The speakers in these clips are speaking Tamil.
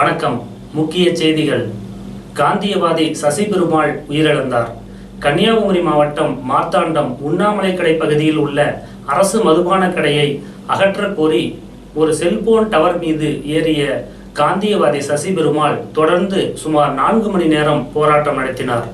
வணக்கம். முக்கிய செய்திகள். காந்தியவாதி சசி பெருமாள் உயிரிழந்தார். கன்னியாகுமரி மாவட்டம் மார்த்தாண்டம் உண்ணாமலை கடை பகுதியில் உள்ள அரசு மதுபான கடையை அகற்றக் கோரி ஒரு செல்போன் டவர் மீது ஏறிய காந்தியவாதி சசி பெருமாள் தொடர்ந்து சுமார் நான்கு மணி நேரம் போராட்டம் நடத்தினார்.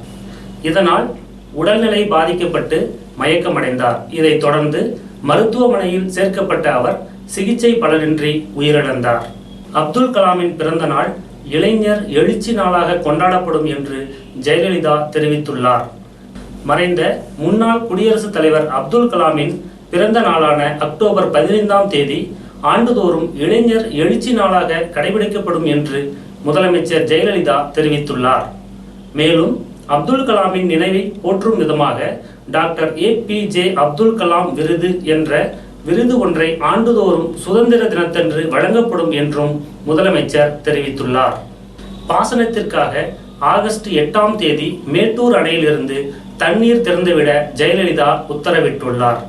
இதனால் உடல்நிலை பாதிக்கப்பட்டு மயக்கமடைந்தார். இதைத் தொடர்ந்து மருத்துவமனையில் சேர்க்கப்பட்ட அவர் சிகிச்சை பலனின்றி உயிரிழந்தார். அப்துல் கலாமின் பிறந்த நாள் இளைஞர் எழுச்சி நாளாக கொண்டாடப்படும் என்று ஜெயலலிதா தெரிவித்துள்ளார். மறைந்த முன்னாள் குடியரசுத் தலைவர் அப்துல் கலாமின் பிறந்த நாளான அக்டோபர் பதினைந்தாம் தேதி ஆண்டுதோறும் இளைஞர் எழுச்சி நாளாக கடைபிடிக்கப்படும் என்று முதலமைச்சர் ஜெயலலிதா தெரிவித்துள்ளார். மேலும் அப்துல் கலாமின் நினைவை போற்றும் விதமாக doctor A P J Abdul Kalam விருது என்ற விருது ஒன்றை ஆண்டுதோறும் சுதந்திர தினத்தன்று வழங்கப்படும் என்றும் முதலமைச்சர் தெரிவித்துள்ளார். பாசனத்திற்காக ஆகஸ்ட் எட்டாம் தேதி மேட்டூர் அணையிலிருந்து தண்ணீர் திறந்துவிட ஜெயலலிதா உத்தரவிட்டுள்ளார்.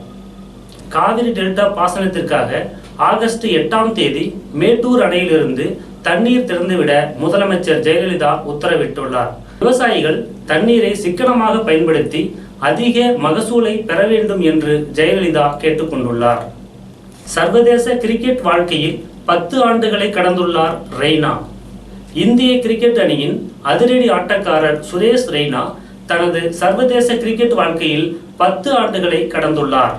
காவிரி டெல்டா பாசனத்திற்காக ஆகஸ்ட் எட்டாம் தேதி மேட்டூர் அணையிலிருந்து தண்ணீர் திறந்துவிட முதலமைச்சர் ஜெயலலிதா உத்தரவிட்டுள்ளார். விவசாயிகள் தண்ணீரை சிக்கனமாக பயன்படுத்தி அதிக மகசூலை பெற வேண்டும் என்று ஜெயலலிதா கேட்டுக்கொண்டுள்ளார். சர்வதேச கிரிக்கெட் வாழ்க்கையில் பத்து ஆண்டுகளை கடந்துள்ளார் ரெய்னா. இந்திய கிரிக்கெட் அணியின் அதிரடி ஆட்டக்காரர் சுரேஷ் ரெய்னா தனது சர்வதேச கிரிக்கெட் வாழ்க்கையில் பத்து ஆண்டுகளை கடந்துள்ளார்.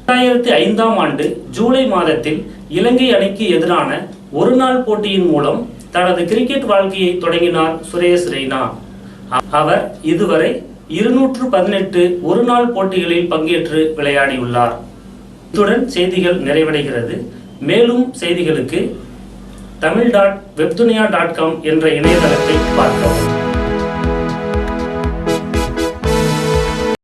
இரண்டாயிரத்தி ஐந்தாம் ஆண்டு ஜூலை மாதத்தில் இலங்கை அணிக்கு எதிரான ஒருநாள் போட்டியின் மூலம் தனது கிரிக்கெட் வாழ்க்கையை தொடங்கினார் சுரேஷ் ரெய்னா. அவர் இதுவரை இருநூற்று பதினெட்டு ஒருநாள் போட்டிகளில் பங்கேற்று விளையாடியுள்ளார். இத்துடன் செய்திகள் நிறைவடைகிறது. மேலும் செய்திகளுக்கு Tamil dot Webdunia dot com என்ற இணையதளத்தை பார்க்கவும்.